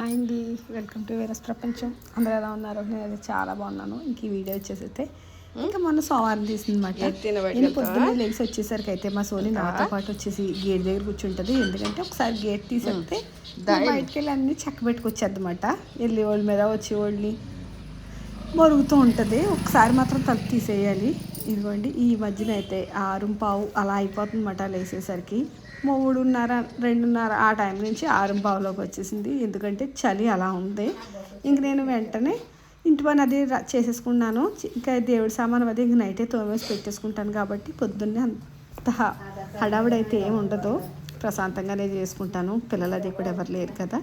Hi అండి. Welcome to వేరస్ ప్రపంచం. అందరూ ఎలా ఉన్నారు? నేను అయితే చాలా బాగున్నాను. ఇంక ఈ వీడియో వచ్చేసి అయితే ఇంకా మొన్న సోమవారం తీసిందన్నమాట. నేను పొద్దున్నే లేచి వచ్చేసరికి అయితే మా సోని నాతో పాటు వచ్చేసి గేట్ దగ్గర కూర్చుంటుంది. ఎందుకంటే ఒకసారి గేట్ తీసేస్తే బయటకు వెళ్ళి అన్ని చక్క పెట్టుకొచ్చేద్దన్నమాట. వెళ్ళి వాళ్ళ మీద వచ్చి వాళ్ళని మరుగుతూ ఉంటుంది. ఒకసారి మాత్రం తలుపు తీసేయాలి. ఇదిగోండి ఈ మధ్యన అయితే ఆరు పావు అలా అయిపోతుందన్నమాట లేసేసరికి. మూడున్నర రెండున్నర ఆ టైం నుంచి ఆరు పావులోకి వచ్చేసింది. ఎందుకంటే చలి అలా ఉంది. ఇంక నేను వెంటనే ఇంటి పని అది చేసేసుకున్నాను. ఇంకా దేవుడి సామాన్ అది ఇంక నైటే తోమేసి పెట్టేసుకుంటాను కాబట్టి పొద్దున్నే అంత హడావిడైతే ఏమి ఉండదు. ప్రశాంతంగానే చేసుకుంటాను. పిల్లలు అది కూడా ఎవరు లేరు కదా.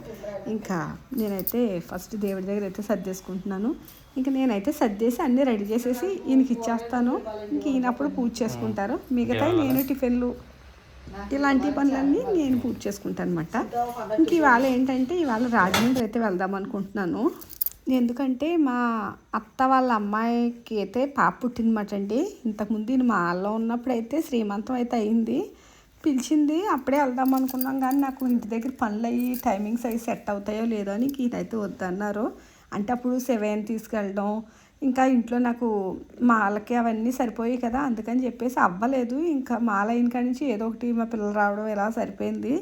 ఇంకా నేనైతే ఫస్ట్ దేవుడి దగ్గర అయితే సర్దేసుకుంటున్నాను. ఇంకా నేనైతే సర్దేసి అన్నీ రెడీ చేసేసి ఈయనకి ఇచ్చేస్తాను. ఇంక ఈయనప్పుడు పూజ చేసుకుంటారు. మిగతా నేను టిఫిన్లు ఇలాంటి పనులన్నీ నేను పూర్తి చేసుకుంటాను అనమాట ఇంక ఇవాళ ఏంటంటే ఇవాళ రాజమండ్రి అయితే వెళ్దాం అనుకుంటున్నాను. ఎందుకంటే మా అత్త వాళ్ళ అమ్మాయికి అయితే పాప పుట్టిందన్నమాట అండి. ఇంతకుముందు నేను మా వాళ్ళలో ఉన్నప్పుడు అయితే శ్రీమంతం అయితే అయింది. పిలిచింది అప్పుడే వెళ్దాం అనుకున్నాం కానీ నాకు ఇంటి దగ్గర పనులు అయ్యి టైమింగ్స్ అవి సెట్ అవుతాయో లేదో అని ఇదైతే వద్దన్నారు. అంటే అప్పుడు సెవెన్ తీసుకెళ్ళడం ఇంకా ఇంట్లో నాకు మాలకి అవన్నీ సరిపోయాయి కదా అందుకని చెప్పేసి అవ్వలేదు. ఇంకా మాల అయిన కాడి నుంచి ఏదో ఒకటి మా పిల్లలు రావడం ఇలా సరిపోయింది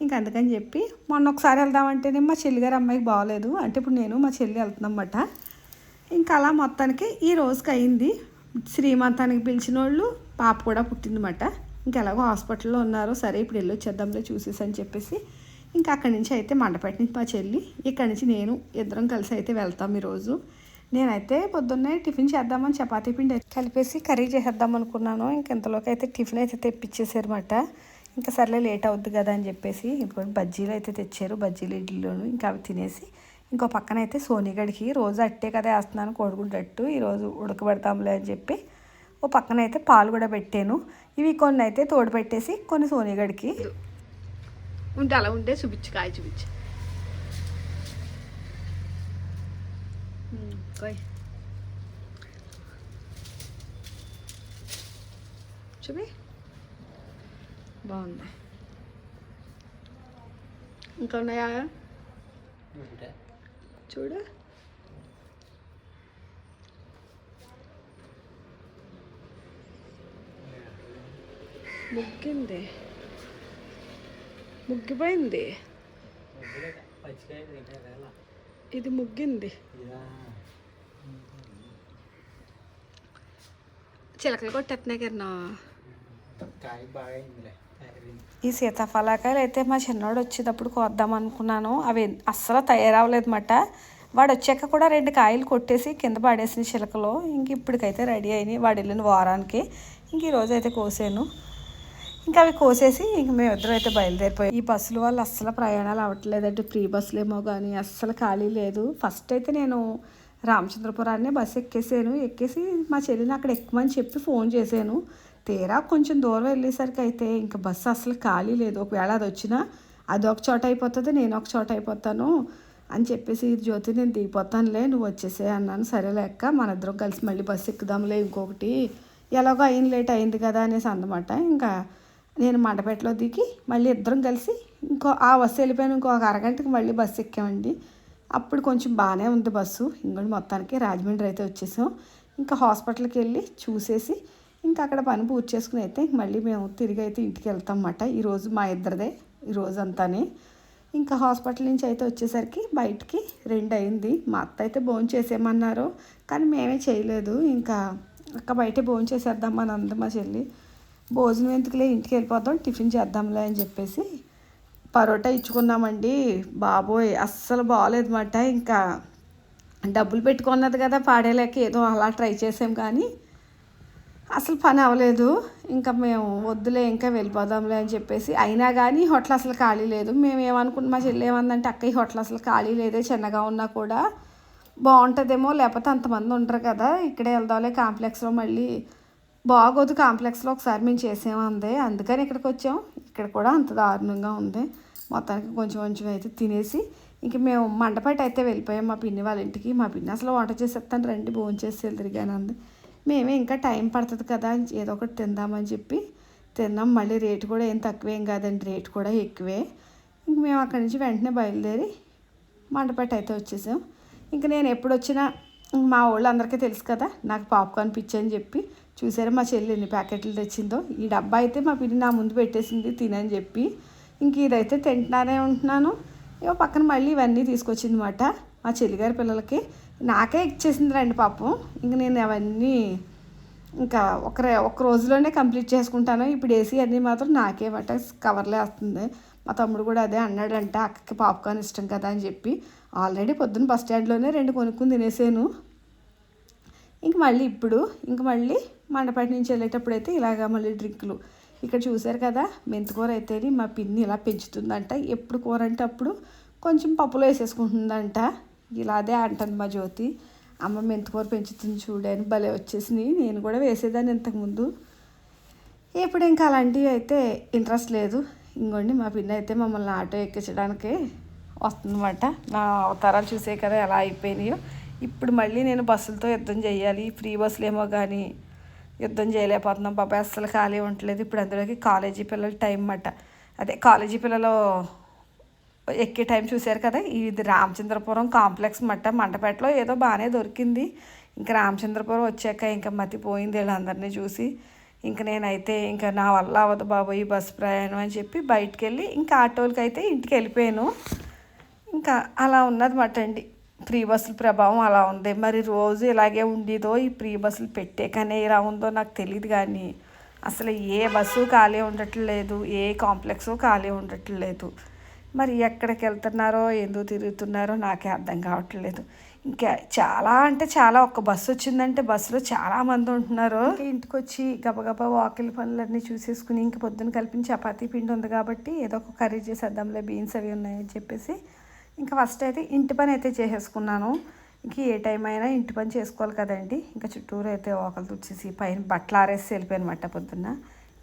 ఇంకా అందుకని చెప్పి మొన్న ఒకసారి వెళ్దామంటేనే మా చెల్లిగారు అమ్మాయికి బాగోలేదు. అంటే ఇప్పుడు నేను మా చెల్లి వెళ్తున్నామన్నమాట. ఇంకా అలా మొత్తానికి ఈ రోజుకి అయింది. శ్రీమంతానికి పిలిచిన వాళ్ళు పాప కూడా పుట్టిందన్నమాట. ఇంకా ఎలాగో హాస్పిటల్లో ఉన్నారు. సరే ఇప్పుడు వెళ్ళి వచ్చేద్దాంలే చూసేసి అని చెప్పేసి ఇంకా అక్కడి నుంచి అయితే మండపేట నుంచి మా చెల్లి ఇక్కడి నుంచి నేను ఇద్దరం కలిసి అయితే వెళ్తాం ఈరోజు. నేనైతే పొద్దున్నే టిఫిన్ చేద్దామని చపాతీ పిండి కలిపేసి కర్రీ చేసేద్దాం అనుకున్నాను. ఇంకా ఇంతలోకి అయితే టిఫిన్ అయితే తెప్పించేసారన్నమాట ఇంకా సర్లే లేట్ అవుద్ది కదా అని చెప్పేసి ఇంకోటి బజ్జీలు అయితే తెచ్చారు. బజ్జీలు ఇడ్లీలోను ఇంకా అవి తినేసి ఇంకో పక్కన అయితే సోనిగడికి రోజు అట్టే కదా వేస్తున్నాను కోడిగుడ్డట్టు. ఈరోజు ఉడకబెడతాంలే అని చెప్పి ఓ పక్కన అయితే పాలు కూడా పెట్టాను. ఇవి కొన్ని అయితే తోడు పెట్టేసి కొన్ని సోనిగడికి. ఉంటే అలా ఉంటే చూపించు కాయ చూపించు. కాయ్ చూపి బాగుంది ఇంకా ఉన్నాయా చూడు ముగ్గింది ముగ్గిపోయింది ఇది ముగ్గింది చిలకలు కొట్టేస్తున్నాయి కదా ఈ సీతాఫలాకాయలు అయితే మా చిన్నోడు వచ్చేటప్పుడు కోద్దాం అనుకున్నాను. అవి అస్సలు తయారవలేదన్నమాట వాడు వచ్చాక కూడా రెండు కాయలు కొట్టేసి కింద పడేసిన చిలకలు ఇంక ఇప్పటికైతే రెడీ అయినాయి. వాడు వెళ్ళిన వారానికి ఇంక ఈరోజు అయితే కోసాను. ఇంకా అవి కోసేసి ఇంక మేమిద్దరం అయితే బయలుదేరిపోయాం. ఈ బస్సులు వాళ్ళు అస్సలు ప్రయాణాలు అవ్వట్లేదంటే ఫ్రీ బస్సులు ఏమో కానీ అస్సలు ఖాళీ లేదు. ఫస్ట్ అయితే నేను రామచంద్రపురాన్ని బస్సు ఎక్కేసాను. ఎక్కేసి మా చెల్లిని అక్కడ ఎక్కమని చెప్పి ఫోన్ చేశాను. తీరా కొంచెం దూరం వెళ్ళేసరికి అయితే ఇంకా బస్సు అసలు ఖాళీ లేదు. ఒకవేళ అది వచ్చినా అది ఒక చోట అయిపోతుంది నేను ఒక చోట అయిపోతాను అని చెప్పేసి జ్యోతి నేను దిగిపోతానులే నువ్వు వచ్చేసే అన్నాను. సరే లెక్క మన ఇద్దరం కలిసి మళ్ళీ బస్సు ఎక్కుదాంలే ఇంకొకటి. ఎలాగో అయిన లేట్ అయింది కదా అనేసి అందమాట ఇంకా నేను మండపేటలో దిగి మళ్ళీ ఇద్దరం కలిసి ఇంకో ఆ బస్సు వెళ్ళిపోయాను. ఇంకో అరగంటకి మళ్ళీ బస్సు ఎక్కామండి. అప్పుడు కొంచెం బాగానే ఉంది బస్సు. ఇంకోటి మొత్తానికి రాజమండ్రి అయితే వచ్చేసాం. ఇంకా హాస్పిటల్కి వెళ్ళి చూసేసి ఇంకా అక్కడ పని పూర్తి చేసుకుని అయితే మళ్ళీ మేము తిరిగి అయితే ఇంటికి వెళ్తాం అన్నమాట ఈరోజు మా ఇద్దరిదే ఈరోజు అంతానే ఇంకా హాస్పిటల్ నుంచి అయితే వచ్చేసరికి బయటికి రెండు అయింది. మా అత్త అయితే భోజనం చేసేయమన్నారు. కానీ మేమే చేయలేదు. ఇంకా అక్క బయటే భోజనం చేసేద్దామని అంది మా చెల్లి. భోజనం ఎందుకులే ఇంటికి వెళ్ళిపోదాం టిఫిన్ చేద్దాంలే అని చెప్పేసి పరోటా ఇచ్చుకున్నామండి బాబోయ్ అస్సలు బాగాలేదన్నమాట ఇంకా డబ్బులు పెట్టుకున్నది కదా పాడేలేక ఏదో అలా ట్రై చేసాం కానీ అసలు పని అవ్వలేదు. ఇంకా మేము వద్దులే ఇంకా వెళ్ళిపోదాంలే అని చెప్పేసి. అయినా కానీ హోటల్ అసలు ఖాళీ లేదు. మేము ఏమనుకుంటున్నాం మా చెల్లి ఏమందంటే అక్క ఈ హోటల్ అసలు ఖాళీ లేదే చిన్నగా ఉన్నా కూడా బాగుంటుందేమో లేకపోతే అంతమంది ఉండరు కదా ఇక్కడే వెళ్దాంలే కాంప్లెక్స్లో మళ్ళీ. బాగోదు కాంప్లెక్స్లో ఒకసారి మేము చేసేమంది. అందుకని ఇక్కడికి వచ్చాం. ఇక్కడ కూడా అంత దారుణంగా ఉంది. మొత్తానికి కొంచెం కొంచెం అయితే తినేసి ఇంక మేము మండపేట అయితే వెళ్ళిపోయాం మా పిన్ని వాళ్ళ ఇంటికి. మా పిన్ని అసలు వంట చేసేస్తాను రండి భోజనం చేసి వెళ్తురిగాను అంది. మేమే ఇంకా టైం పడుతుంది కదా ఏదో ఒకటి తిందామని చెప్పి తిన్నాం. మళ్ళీ రేటు కూడా ఏం తక్కువేం కాదండి రేటు కూడా ఎక్కువే. ఇంక మేము అక్కడి నుంచి వెంటనే బయలుదేరి మండపేట అయితే వచ్చేసాం. ఇంకా నేను ఎప్పుడు వచ్చినా మా వాళ్ళందరికీ తెలుసు కదా నాకు పాప్కార్న్ పిచ్చి అని చెప్పి. చూసారా మా చెల్లి ఎన్ని ప్యాకెట్లు తెచ్చిందో? ఈ డబ్బా అయితే మా పిన్ని నా ముందు పెట్టేసింది తినని చెప్పి. ఇంక ఇదైతే తింటున్నానే ఉంటున్నాను. ఇక పక్కన మళ్ళీ ఇవన్నీ తీసుకొచ్చింది అనమాట మా చెల్లిగారి పిల్లలకి. నాకే ఇచ్చేసింది రండి పాపం ఇంక నేను అవన్నీ ఇంకా ఒక రే- ఒక రోజులోనే కంప్లీట్ చేసుకుంటాను. ఇప్పుడు ఏసీ అన్నీ మాత్రం నాకే బట్ట కవర్లే వస్తుంది. మా తమ్ముడు కూడా అదే అన్నాడంట అక్కకి పాప్కార్న్ ఇష్టం కదా అని చెప్పి. ఆల్రెడీ పొద్దున్న బస్ స్టాండ్లోనే రెండు కొనుక్కుని తినేసాను. ఇంక మళ్ళీ ఇప్పుడు ఇంక మళ్ళీ మండపాటి నుంచి వెళ్ళేటప్పుడు అయితే ఇలాగ మళ్ళీ డ్రింకులు. ఇక్కడ చూశారు కదా మెంతికూర అయితే మా పిన్ని ఇలా పెంచుతుందంట. ఎప్పుడు కూర అంటే అప్పుడు కొంచెం పప్పులో వేసేసుకుంటుందంట. ఇలా అదే అంటుంది మా జ్యోతి. అమ్మ మెంతికూర పెంచుతుంది చూడని భలే వచ్చేసినాయి నేను కూడా వేసేదాన్ని ఇంతకుముందు. ఇప్పుడు ఇంకా అలాంటివి అయితే ఇంట్రెస్ట్ లేదు. ఇంకోండి మా పిన్ని అయితే మమ్మల్ని ఆటో ఎక్కించడానికి వస్తుందన్నమాట. నా అవతారాలు చూసే కదా ఎలా అయిపోయినాయో. ఇప్పుడు మళ్ళీ నేను బస్సులతో యుద్ధం చేయాలి. ఫ్రీ బస్సులు ఏమో కానీ యుద్ధం చేయలేకపోతున్నాం. బాబాయ్ అస్సలు ఖాళీ ఉండట్లేదు. ఇప్పుడు అందులోకి కాలేజీ పిల్లల టైం అన్నమాట అదే కాలేజీ పిల్లలు ఎక్కే టైం చూశారు కదా? ఇది రామచంద్రపురం కాంప్లెక్స్ మట్ట మంటపేటలో ఏదో బాగానే దొరికింది. ఇంకా రామచంద్రపురం వచ్చాక ఇంకా మతిపోయింది వీళ్ళందరినీ చూసి. ఇంకా నేనైతే ఇంకా నా వల్ల అవ్వదు బాబు ఈ బస్సు ప్రయాణం అని చెప్పి బయటకు వెళ్ళి ఇంకా ఆటోలకి అయితే ఇంటికి వెళ్ళిపోయాను. ఇంకా అలా ఉన్నది అండి ఫ్రీ బస్సుల ప్రభావం అలా ఉంది. మరి రోజు ఇలాగే ఉండేదో ఈ ఫ్రీ బస్సులు పెట్టేకనే ఇలా ఉందో నాకు తెలియదు కానీ అసలు ఏ బస్సు ఖాళీ ఉండట్లేదు ఏ కాంప్లెక్స్ ఖాళీ ఉండట్లేదు. మరి ఎక్కడికి వెళ్తున్నారో ఎందుకు తిరుగుతున్నారో నాకే అర్థం కావట్లేదు. ఇంకా చాలా అంటే చాలా ఒక బస్సు వచ్చిందంటే బస్సులో చాలా మంది ఉంటున్నారు. ఇంటికి వచ్చి గబగబా వాకిలి పనులన్నీ చూసేసుకుని ఇంక పొద్దున్న కలిపిన చపాతీ పిండి ఉంది కాబట్టి ఏదో ఒక కర్రీ చేసేద్దాంలే బీన్స్ అవి ఉన్నాయని చెప్పేసి ఇంకా ఫస్ట్ అయితే ఇంటి పని అయితే చేసేసుకున్నాను. ఇంక ఏ టైం అయినా ఇంటి పని చేసుకోవాలి కదండి. ఇంకా చుట్టూరు అయితే ఆకలి తుడిచేసి పైన బట్టలు ఆరేసి వెళ్ళిపోయానమాట పొద్దున్న.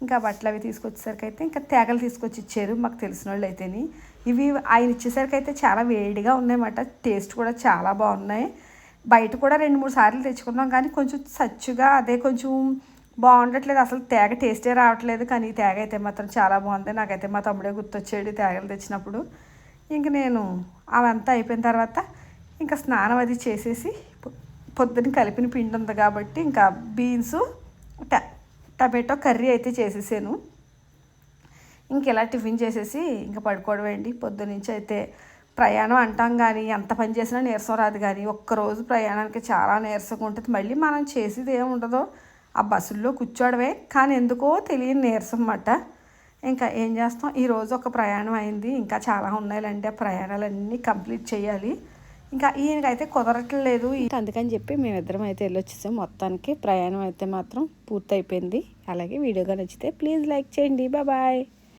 ఇంకా బట్టలు అవి తీసుకొచ్చేసరికి అయితే ఇంకా తేగలు తీసుకొచ్చి ఇచ్చారు మాకు తెలిసిన వాళ్ళు అయితేని. ఇవి ఆయన ఇచ్చేసరికి అయితే చాలా వేడిగా ఉన్నాయన్నమాట. టేస్ట్ కూడా చాలా బాగున్నాయి. బయట కూడా రెండు మూడు సార్లు తెచ్చుకున్నాం కానీ కొంచెం సచ్చుగా అదే కొంచెం బాగుండట్లేదు. అసలు తేగ టేస్టే రావట్లేదు కానీ ఈ తేగ అయితే మాత్రం చాలా బాగుంది. నాకైతే మా తమ్ముడే గుర్తొచ్చాడు తేగలు తెచ్చినప్పుడు. ఇంక నేను అవంతా అయిపోయిన తర్వాత ఇంకా స్నానం అది చేసేసి పొద్దున పొద్దున్న కలిపిన పిండి ఉంది కాబట్టి ఇంకా బీన్స్ ట టమాటో కర్రీ అయితే చేసేసాను. ఇంక ఇలా టిఫిన్ చేసేసి ఇంకా పడుకోవడం అండి. పొద్దునుంచి అయితే ప్రయాణం అంటాం కానీ ఎంత పని చేసినా నీరసం రాదు కానీ ఒక్కరోజు ప్రయాణానికి చాలా నీరసంగా ఉంటుంది. మళ్ళీ మనం చేసేది ఏముండదో ఆ బస్సుల్లో కూర్చోవడమే. కానీ ఎందుకో తెలియని నీరసం అన్నమాట. ఇంకా ఏం చేస్తాం? ఈరోజు ఒక ప్రయాణం అయింది. ఇంకా చాలా ఉన్నాయిలండి. ఆ ప్రయాణాలన్నీ కంప్లీట్ చేయాలి. ఇంకా ఈయనకైతే కుదరట్లేదు అందుకని చెప్పి మేమిద్దరం అయితే వెళ్ళొచ్చేసాం. మొత్తానికి ప్రయాణం అయితే మాత్రం పూర్తయిపోయింది. అలాగే వీడియోగా నచ్చితే ప్లీజ్ లైక్ చేయండి. బాయ్.